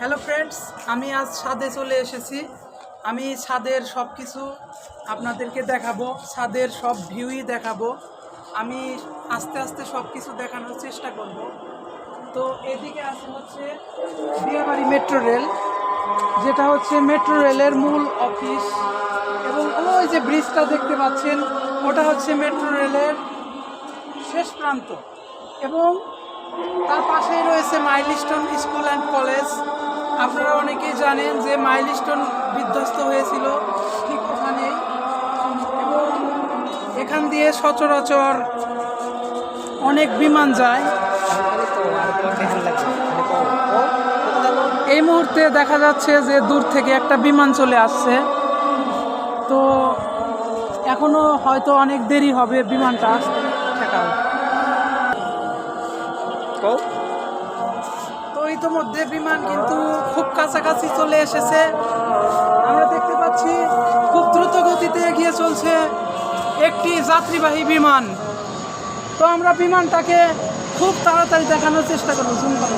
Hello friends আমি আজ ছাদে চলে এসেছি। আমি ছাদের সব কিছু আপনাদেরকে দেখাবো, ছাদের সব ভিউই দেখাবো। আমি আস্তে আস্তে সব কিছু দেখানোর চেষ্টা করব। তো এদিকে আছে হচ্ছে বিয়াবাড়ি মেট্রো রেল যেটা হচ্ছে মেট্রো রেলের মূল অফিস এবং ওই যে ব্রিজটা দেখতে পাচ্ছেন, ওটা হচ্ছে মেট্রো রেলের শেষ প্রান্ত। এবং তার পাশেই রয়েছে মাইলস্টোন স্কুল অ্যান্ড কলেজ আপনারা অনেকেই জানেন যে মাইলস্টোন বিধ্বস্ত হয়েছিল, ঠিক ওখানেই। এবং এখান দিয়ে সচরাচর অনেক বিমান যায়। এই মুহূর্তে দেখা যাচ্ছে যে দূর থেকে একটা বিমান চলে আসছে। তো এখনও হয়তো অনেক দেরি হবে বিমানটা। আসতে ইতোমধ্যে বিমান কিন্তু খুব কাছাকাছি চলে এসেছে। আমরা দেখতে পাচ্ছি খুব দ্রুত গতিতে এগিয়ে চলছে একটি যাত্রীবাহী বিমান। তো আমরা বিমানটাকে খুব তাড়াতাড়ি দেখানোর চেষ্টা করব। জুম করো।